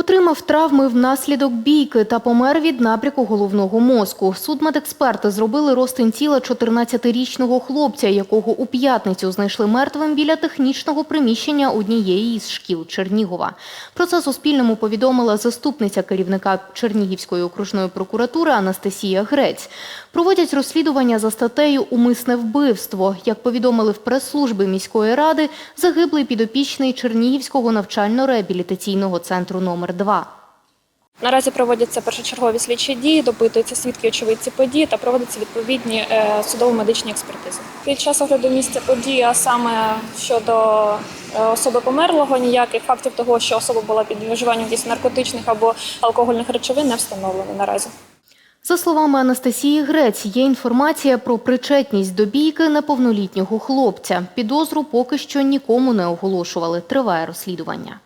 Отримав травми внаслідок бійки та помер від напряку головного мозку. Судмедексперти зробили розтин тіла 14-річного хлопця, якого у п'ятницю знайшли мертвим біля технічного приміщення однієї із шкіл Чернігова. Про це Суспільному повідомила заступниця керівника Чернігівської окружної прокуратури Анастасія Грець. Проводять розслідування за статтею «Умисне вбивство». Як повідомили в прес-службі міської ради, загиблий підопічний Чернігівського навчально-реабілітаційного центру номер 2 Наразі проводяться першочергові слідчі дії, допитуються свідки очевидці події та проводяться відповідні е, судово-медичні експертизи. Під час огляду місця події, а саме щодо е, особи померлого, ніяких фактів того, що особа була під вживанням наркотичних або алкогольних речовин, не встановлено наразі. За словами Анастасії Грець, є інформація про причетність до бійки неповнолітнього хлопця. Підозру поки що нікому не оголошували. Триває розслідування.